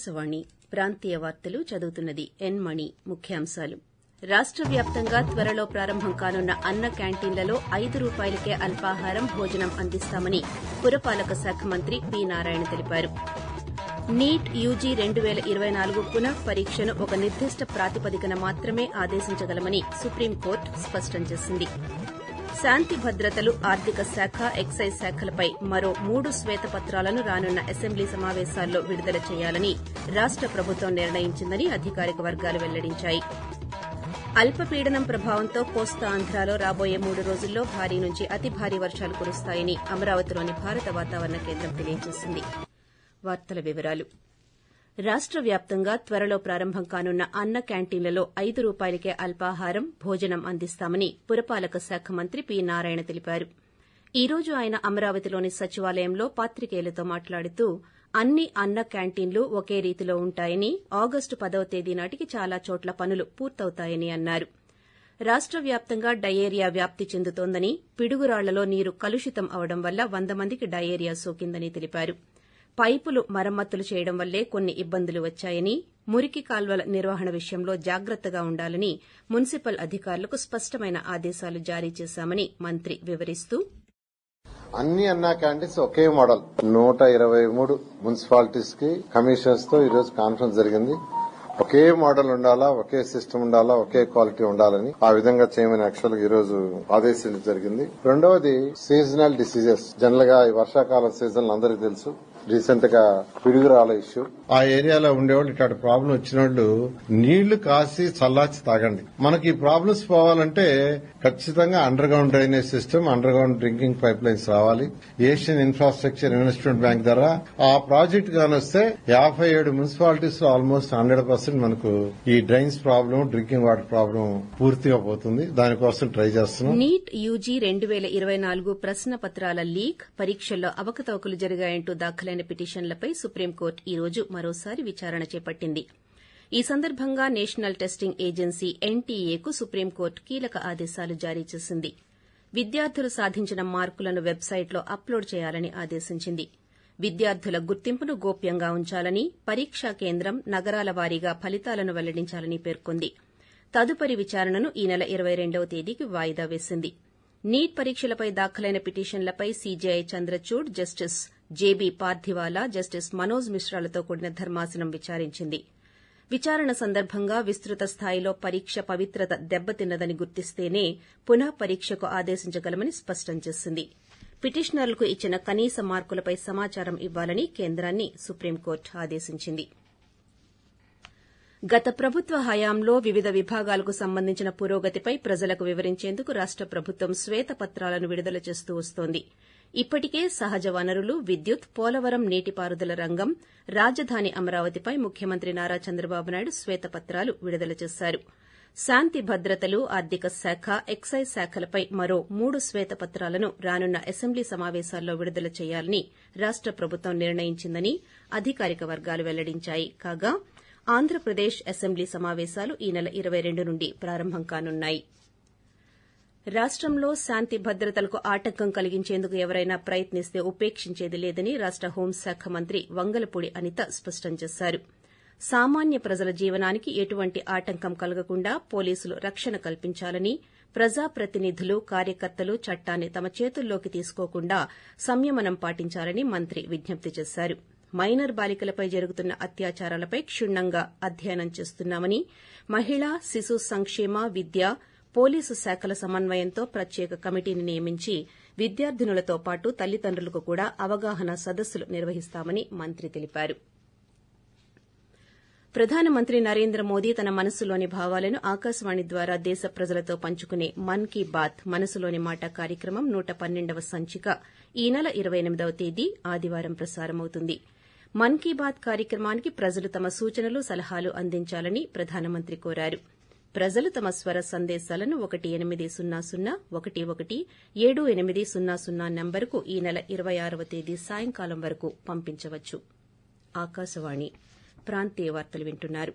ఆకాశవాణి ప్రాంతీయ వార్తలు చదువుతున్నది ఎన్ మణి. ముఖ్యాంశాలు. రాష్ట వ్యాప్తంగా త్వరలో ప్రారంభం కానున్న అన్న క్యాంటీన్లలో ఐదు రూపాయలకే అల్పాహారం భోజనం అందిస్తామని పురపాలక శాఖ మంత్రి పి. నారాయణ తెలిపారు. నీట్ యూజీ రెండు పేల ఇరవై నాలుగు పునః పరీక్షను ఒక నిర్దిష్ట ప్రాతిపదికన మాత్రమే ఆదేశించగలమని సుప్రీంకోర్టు స్పష్టం చేసింది. శాంతి భద్రతలు ఆర్థిక శాఖ ఎక్సైజ్ శాఖలపై మరో మూడు శ్వేతపత్రాలను రానున్న అసెంబ్లీ సమావేశాల్లో విడుదల చేయాలని రాష్ట ప్రభుత్వం నిర్ణయించిందని అధికారిక వర్గాలు వెల్లడించాయి. అల్పపీడనం ప్రభావంతో కోస్తా ఆంధ్రాలో రాబోయే మూడు రోజుల్లో భారీ నుంచి అతి భారీ వర్షాలు కురుస్తాయని అమరావతిలోని భారత వాతావరణ కేంద్రం తెలియజేసింది. వార్తల వివరాలు. రాష్ట వ్యాప్తంగా త్వరలో ప్రారంభం కానున్న అన్న క్యాంటీన్లలో ఐదు రూపాయలకే అల్పాహారం భోజనం అందిస్తామని పురపాలక శాఖ మంత్రి పి. నారాయణ తెలిపారు. ఈ రోజు ఆయన అమరావతిలోని సచివాలయంలో పాత్రికేయులతో మాట్లాడుతూ అన్ని అన్న క్యాంటీన్లు ఒకే రీతిలో ఉంటాయని ఆగస్టు పదవ తేదీ నాటికి చాలా చోట్ల పనులు పూర్తవుతాయని అన్నారు. రాష్ట వ్యాప్తంగా డయేరియా వ్యాప్తి చెందుతోందని పిడుగురాళ్ళలో నీరు కలుషితం అవడం వల్ల వంద మందికి డయేరియా సోకిందని తెలిపారు. పైపులు మరమ్మతులు చేయడం వల్లే కొన్ని ఇబ్బందులు వచ్చాయని మురికి కాల్వల నిర్వహణ విషయంలో జాగ్రత్తగా ఉండాలని మున్సిపల్ అధికారులకు స్పష్టమైన ఆదేశాలు జారీ చేశామని మంత్రి వివరిస్తూ అన్ని అన్నా క్యాంటీన్స్ ఒకే మోడల్. నూట ఇరవై మూడు మున్సిపాలిటీస్కి కమిషనర్స్తో ఈరోజు కాన్ఫరెన్స్ జరిగింది. ఒకే మోడల్ ఉండాలా ఒకే సిస్టమ్ ఉండాలా ఒకే క్వాలిటీ ఉండాలని ఆ విధంగా చేయమని యాక్చువల్గా ఈ రోజు ఆదేశించడం జరిగింది. రెండవది సీజనల్ డిసీజెస్. జనరల్గా ఈ వర్షాకాల సీజన్ అందరికీ తెలుసు. రీసెంట్గా పిడుగురాల ఇష్యూ. ఆ ఏరియాలో ఉండేవాళ్ళు ఇట్లాంటి ప్రాబ్లం వచ్చిన వాళ్ళు నీళ్ళు కాసి చల్లార్చి తాగండి. మనకి ఈ ప్రాబ్లమ్స్ పోవాలంటే ఖచ్చితంగా underground drainage system underground drinking pipelines రావాలి. ఏషియన్ ఇన్ఫ్రాస్ట్రక్చర్ ఇన్వెస్ట్మెంట్ బ్యాంక్ ద్వారా ఆ ప్రాజెక్ట్ కానొస్తే యాభై ఏడు మున్సిపాలిటీస్లో ఆల్మోస్ట్ హండ్రెడ్ పర్సెంట్ మనకు ఈ drains problem drinking water problem పూర్తిగా పోతుంది. దానికోసం ట్రై చేస్తున్నాం. నీట్ యూజీ రెండు పేల ఇరవై నాలుగు ప్రశ్న పత్రాల లీక్ పరీక్షల్లో అవకతవకలు జరిగాయంటూ దాఖలైన పిటిషన్లపై సుప్రీంకోర్టు ఈ రోజు మరోసారి విచారణ చేపట్టింది. ఈ సందర్భంగా నేషనల్ టెస్టింగ్ ఏజెన్సీ ఎన్టీఏకు సుప్రీంకోర్టు కీలక ఆదేశాలు జారీ చేసింది. విద్యార్థులు సాధించిన మార్కులను వెబ్సైట్లో అప్లోడ్ చేయాలని ఆదేశించింది. విద్యార్థుల గుర్తింపును గోప్యంగా ఉంచాలని పరీక్షా కేంద్రం నగరాల వారీగా ఫలితాలను వెల్లడించాలని పేర్కొంది. తదుపరి విచారణను ఈ నెల ఇరవై రెండవ తేదీకి వాయిదా వేసింది. నీట్ పరీక్షలపై దాఖలైన పిటిషన్లపై CJI Chandrachud justice JB Pardiwala justice Manoj మిశ్రాలతో కూడిన ధర్మాసనం విచారించింది. విచారణ సందర్భంగా విస్తృత స్థాయిలో పరీక్ష పవిత్రత దెబ్బతిన్నదని గుర్తిస్తేనే పునః పరీక్షకు ఆదేశించగలమని స్పష్టం చేసింది. పిటిషనర్లకు ఇచ్చిన కనీస మార్కులపై సమాచారం ఇవ్వాలని కేంద్రాన్ని సుప్రీంకోర్టు ఆదేశించింది. గత ప్రభుత్వ హయాంలో వివిధ విభాగాలకు సంబంధించిన పురోగతిపై ప్రజలకు వివరించేందుకు రాష్ట ప్రభుత్వం శ్వేతపత్రాలను విడుదల చేస్తూ వస్తోంది. ఇప్పటికే సహజ వనరులు విద్యుత్ పోలవరం నీటిపారుదల రంగం రాజధాని అమరావతిపై ముఖ్యమంత్రి నారా చంద్రబాబు నాయుడు శ్వేతపత్రాలు విడుదల చేశారు. శాంతి భద్రతలు ఆర్థిక శాఖ ఎక్సైజ్ శాఖలపై మరో మూడు శ్వేతపత్రాలను రానున్న అసెంబ్లీ సమావేశాల్లో విడుదల చేయాలని రాష్ట ప్రభుత్వం నిర్ణయించిందని అధికారిక వర్గాలు వెల్లడించాయి. కాగా ఆంధ్రప్రదేశ్ అసెంబ్లీ సమావేశాలు ఈ నెల ఇరవై రెండు నుండి ప్రారంభం కానున్నాయి. రాష్టంలో శాంతి భద్రతలకు ఆటంకం కలిగించేందుకు ఎవరైనా ప్రయత్నిస్తే ఉపేక్షించేది లేదని రాష్ట హోంశాఖ మంత్రి వంగలపూడి అనిత స్పష్టం చేశారు. సామాన్య ప్రజల జీవనానికి ఎటువంటి ఆటంకం కలగకుండా పోలీసులు రక్షణ కల్పించాలని ప్రజాప్రతినిధులు కార్యకర్తలు చట్టాన్ని తమ చేతుల్లోకి తీసుకోకుండా సంయమనం పాటించాలని మంత్రి విజ్ఞప్తి చేశారు. మైనర్ బాలికలపై జరుగుతున్న అత్యాచారాలపై క్షుణ్ణంగా అధ్యయనం చేస్తున్నామని మహిళా శిశు సంక్షేమ విద్య పోలీసు శాఖల సమన్వయంతో ప్రత్యేక కమిటీని నియమించి విద్యార్థినులతో పాటు తల్లిదండ్రులకు కూడా అవగాహన సదస్సులు నిర్వహిస్తామని మంత్రి తెలిపారు. ప్రధానమంత్రి నరేంద్ర మోదీ తన మనసులోని భావాలను ఆకాశవాణి ద్వారా దేశ ప్రజలతో పంచుకునే మన్ కీ బాత్ మనసులోని మాట కార్యక్రమం నూట పన్నెండవ సంచిక ఈ నెల ఇరవై ఎనిమిదవ తేదీ ఆదివారం ప్రసారమవుతుంది. మన్ కీ బాత్ కార్యక్రమానికి ప్రజలు తమ సూచనలు సలహాలు అందించాలని ప్రధానమంత్రి కోరారు. ప్రజలు తమ స్వర సందేశాలను ఒకటి ఎనిమిది సున్నా సున్నా ఒకటి ఒకటి ఏడు ఎనిమిది సున్నా సున్నా నంబరుకు ఈ నెల ఇరవై ఆరవ తేదీ సాయంకాలం వరకు పంపించవచ్చు. ఆకాశవాణి ప్రాంతీయ వార్తలు వింటున్నారు.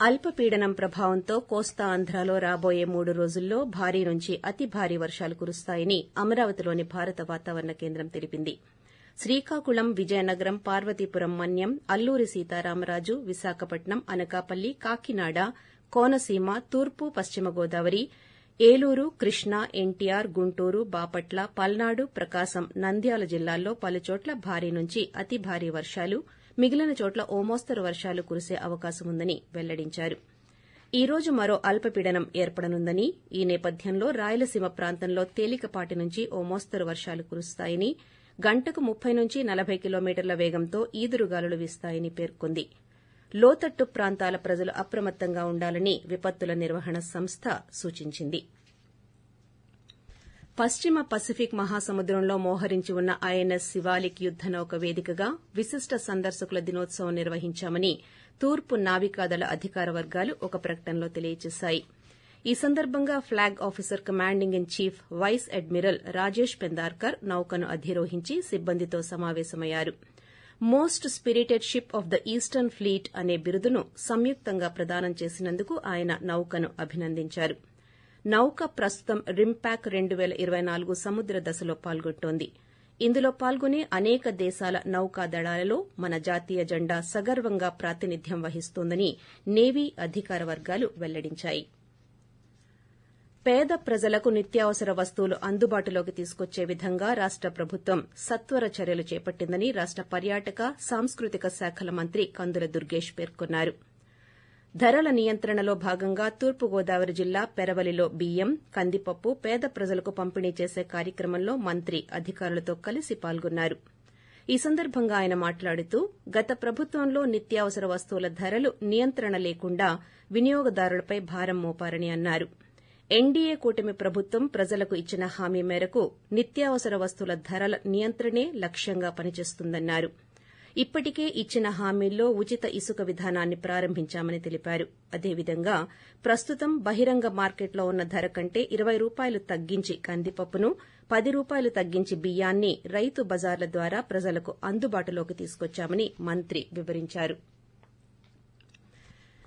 అల్పపీడనం ప్రభావంతో కోస్తా ఆంధ్రాలో రాబోయే మూడు రోజుల్లో భారీ నుంచి అతి భారీ వర్షాలు కురుస్తాయని అమరావతిలోని భారత వాతావరణ కేంద్రం తెలిపింది. శ్రీకాకుళం విజయనగరం పార్వతీపురం మన్యం అల్లూరి సీతారామరాజు విశాఖపట్నం అనకాపల్లి కాకినాడ కోనసీమ తూర్పు పశ్చిమ గోదావరి ఏలూరు కృష్ణా ఎన్టీఆర్ గుంటూరు బాపట్ల పల్నాడు ప్రకాశం నంద్యాల జిల్లాల్లో పలుచోట్ల భారీ నుంచి అతి భారీ వర్షాలు మిగిలిన చోట్ల ఓ మోస్తరు వర్షాలు కురిసే అవకాశముందని వెల్లడించారు. ఈ రోజు మరో అల్పపీడనం ఏర్పడనుందని ఈ నేపథ్యంలో రాయలసీమ ప్రాంతంలో తేలికపాటి నుంచి ఓ మోస్తరు వర్షాలు కురుస్తాయని గంటకు ముప్పై నుంచి నలభై కిలోమీటర్ల వేగంతో ఈదురుగాలులు వీస్తాయని పేర్కొంది. లోతట్టు ప్రాంతాల ప్రజలు అప్రమత్తంగా ఉండాలని విపత్తుల నిర్వహణ సంస్థ సూచించింది. పశ్చిమ పసిఫిక్ మహాసముద్రంలో మోహరించి ఉన్న ఐఎన్ఎస్ శివాలిక్ యుద్దనౌక వేదికగా విశిష్ట సందర్శకుల దినోత్సవం నిర్వహించామని తూర్పు నావికాదళ అధికార వర్గాలు ఒక ప్రకటనలో తెలియజేశాయి. ఈ సందర్భంగా flag officer commanding in chief vice admiral Rajesh Pendarkar నౌకను అధిరోహించి సిబ్బందితో సమావేశమయ్యారు. Most spirited ship of the eastern fleet అనే బిరుదును సంయుక్తంగా ప్రదానం చేసినందుకు ఆయన నౌకను అభినందించారు. నౌక ప్రస్తుతం రింపాక్ రెండు పేల ఇరవై నాలుగు సముద్ర దశలో పాల్గొంటోంది. ఇందులో పాల్గొనే అనేక దేశాల నౌకాదళాలలో మన జాతీయ జెండా సగర్వంగా ప్రాతినిధ్యం వహిస్తోందని నేవీ అధికార వర్గాలు వెల్లడించాయి. పేద ప్రజలకు నిత్యావసర వస్తువులు అందుబాటులోకి తీసుకొచ్చే విధంగా రాష్ట ప్రభుత్వం సత్వర చర్యలు చేపట్టిందని రాష్ట పర్యాటక సాంస్కృతిక శాఖల మంత్రి కందుల దుర్గేష్ పేర్కొన్నారు. ధరల నియంత్రణలో భాగంగా తూర్పుగోదావరి జిల్లా పెరవలిలో బియ్యం కందిపప్పు పేద ప్రజలకు పంపిణీ చేసే కార్యక్రమంలో మంత్రి అధికారులతో కలిసి పాల్గొన్నారు. ఈ సందర్భంగా ఆయన మాట్లాడుతూ గత ప్రభుత్వంలో నిత్యావసర వస్తువుల ధరలు నియంత్రణ లేకుండా వినియోగదారులపై భారం మోపారని అన్నారు. ఎన్డీఏ కూటమి ప్రభుత్వం ప్రజలకు ఇచ్చిన హామీ మేరకు నిత్యావసర వస్తువుల ధరల నియంత్రణే లక్ష్యంగా పనిచేస్తుందన్నారు. ఇప్పటికే ఇచ్చిన హామీల్లో ఉచిత ఇసుక విధానాన్ని ప్రారంభించామని తెలిపారు. అదేవిధంగా ప్రస్తుతం బహిరంగ మార్కెట్లో ఉన్న ధర కంటే ఇరవై రూపాయలు తగ్గించి కందిపప్పును పది రూపాయలు తగ్గించి బియ్యాన్ని రైతు బజార్ల ద్వారా ప్రజలకు అందుబాటులోకి తీసుకొచ్చామని మంత్రి వివరించారు.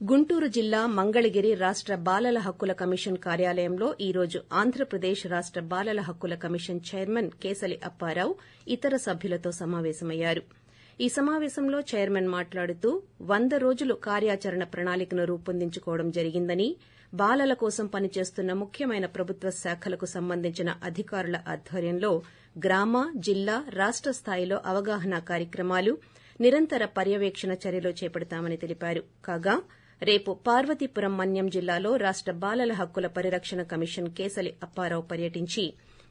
గుంటూరు జిల్లా మంగళగిరి రాష్ట బాలల హక్కుల కమిషన్ కార్యాలయంలో ఈ రోజు ఆంధ్రప్రదేశ్ రాష్ట బాలల హక్కుల కమిషన్ చైర్మన్ కేసలి అప్పారావు ఇతర సభ్యులతో సమావేశమయ్యారు. ఈ సమావేశంలో చైర్మన్ మాట్లాడుతూ వంద రోజులు కార్యాచరణ ప్రణాళికను రూపొందించుకోవడం జరిగిందని బాలల కోసం పనిచేస్తున్న ముఖ్యమైన ప్రభుత్వ శాఖలకు సంబంధించిన అధికారుల ఆధ్వర్యంలో గ్రామ జిల్లా రాష్ట స్థాయిలో అవగాహన కార్యక్రమాలు నిరంతర పర్యవేక్షణ చర్యలు చేపడతామని తెలిపారు. కాగా రేపు పార్వతీపురం మన్యం జిల్లాలో రాష్ట బాలల హక్కుల పరిరక్షణ కమిషన్ కేసలి అప్పారావు పర్యటించి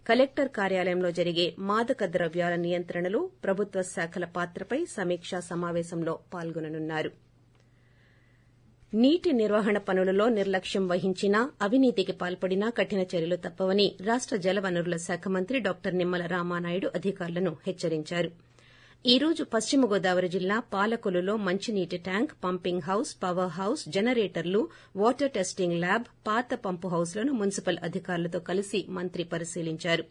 కలెక్టర్ కార్యాలయంలో జరిగే మాదక ద్రవ్యాల నియంత్రణలో ప్రభుత్వ శాఖల పాత్రపై సమీక్షా సమావేశంలో పాల్గొననున్నారు. నీటి నిర్వహణ పనులలో నిర్లక్ష్యం వహించినా అవినీతికి పాల్పడినా కఠిన చర్యలు తప్పవని రాష్ట జలవనరుల శాఖ మంత్రి డాక్టర్ నిమ్మల రామానాయుడు అధికారులను హెచ్చరించారు. ఈ రోజు పశ్చిమ గోదావరి జిల్లా పాలకొలులో మంచినీటి tank pumping house power house జనరేటర్లు వాటర్ టెస్టింగ్ ల్యాబ్ పాత పంపు హౌస్లను మున్సిపల్ అధికారులతో కలిసి మంత్రి పరిశీలించారు.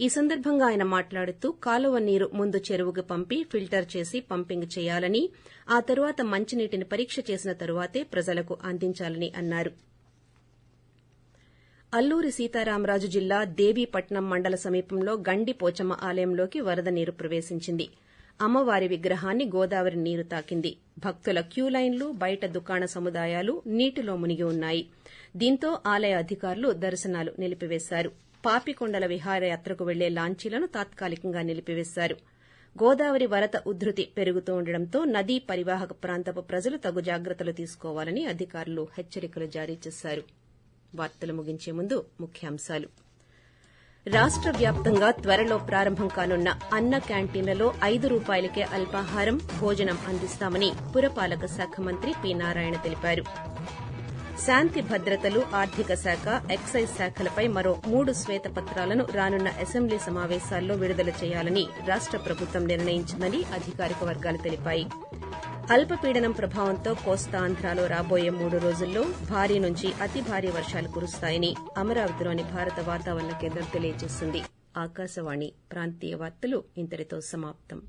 ఈ సందర్భంగా ఆయన మాట్లాడుతూ కాలువ నీరు ముందు చెరువుకు పంపి ఫిల్టర్ చేసి పంపింగ్ చేయాలని ఆ తరువాత మంచినీటిని పరీక్ష చేసిన తరువాతే ప్రజలకు అందించాలని అన్నారు. అల్లూరి సీతారామరాజు జిల్లా దేవీపట్నం మండల సమీపంలో గండి పోచమ్మ ఆలయంలోకి వరద నీరు ప్రవేశించింది. అమ్మవారి విగ్రహాన్ని గోదావరి నీరు తాకింది. భక్తుల క్యూలైన్లు బయట దుకాణ సముదాయాలు నీటిలో మునిగి ఉన్నాయి. దీంతో ఆలయ అధికారులు దర్శనాలు నిలిపివేశారు. పాపికొండల విహారయాత్రకు పెళ్ళే లాంచీలను తాత్కాలికంగా నిలిపివేశారు. గోదావరి వరద ఉధృతి పెరుగుతూ ఉండడంతో నదీ పరివాహక ప్రాంతపు ప్రజలు తగు జాగ్రత్తలు తీసుకోవాలని అధికారులు హెచ్చరికలు జారీ చేశారు. వార్తలు ముగించే ముందు ముఖ్యాంశాలు. రాష్ట వ్యాప్తంగా త్వరలో ప్రారంభం కానున్న అన్న క్యాంటీన్లలో ఐదు రూపాయలకే అల్పాహారం భోజనం అందిస్తామని పురపాలక శాఖ మంత్రి పి. నారాయణ తెలిపారు. శాంతి భద్రతలు ఆర్థిక శాఖ ఎక్సైజ్ శాఖలపై మరో మూడు శ్వేతపత్రాలను రానున్న అసెంబ్లీ సమావేశాల్లో విడుదల చేయాలని రాష్ట ప్రభుత్వం నిర్ణయించిందని అధికారిక వర్గాలు తెలిపాయి. అల్పపీడనం ప్రభావంతో కోస్తా ఆంధ్రాలో రాబోయే మూడు రోజుల్లో భారీ నుంచి అతి భారీ వర్షాలు కురుస్తాయని అమరావతిలోని భారత వాతావరణ కేంద్రం తెలియజేసింది. ఆకాశవాణి ప్రాంతీయ వార్తలు ఇంతటితో సమాప్తం.